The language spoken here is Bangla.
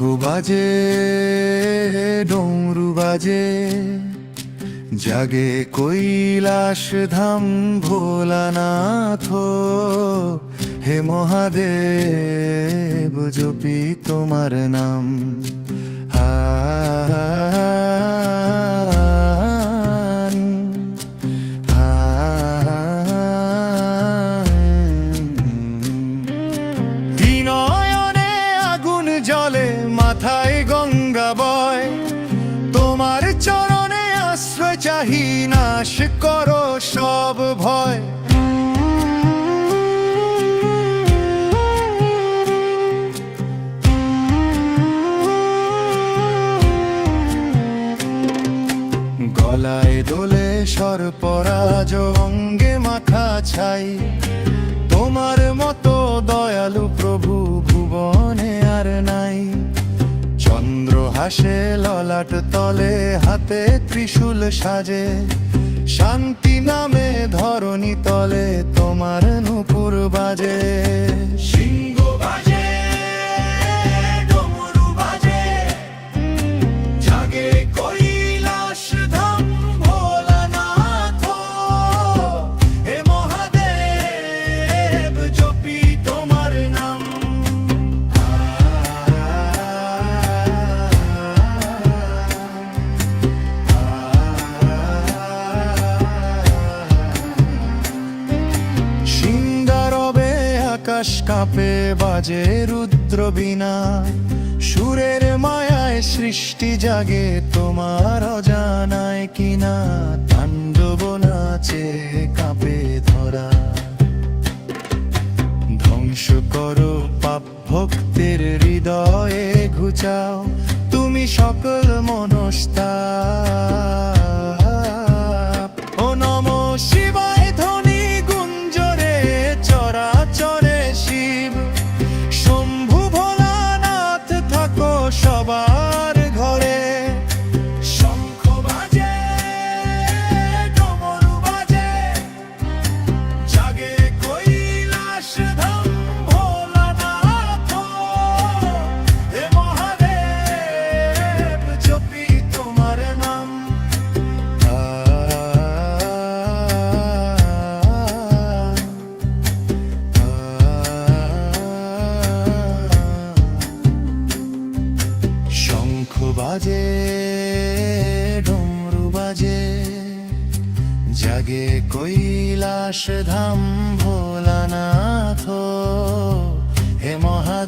বাজে ডমরু বাজে জাগে কৈলাশ ধাম ভোলানাথ হে মহাদেব জপি তোমার নাম। নাশ করো সব ভয়। গলায় দোলে সরপরাজ, অঙ্গে মাথা ছাই। তোমার মতো দয়ালু প্রভু ভুবনে আর নাই। চন্দ্র হাসে, ললাট তলে হাতে ত্রিশূল সাজে। শান্তি নামে ধরণী তলে তোমার নুপুর বাজে। আকাশ কাঁপে, বাজে রুদ্র বিনা সুরের মায়ায় সৃষ্টি জাগে, তোমার অজানায় কিনা। তাণ্ডব নাচে, কাঁপে ধরা। ধ্বংস করো পাপ ভক্তের হৃদয়ে, ঘুচাও। তুমি সকল মনস্তাপ লাগে কৈলাস ধাম ভোলানাথ। হে মহা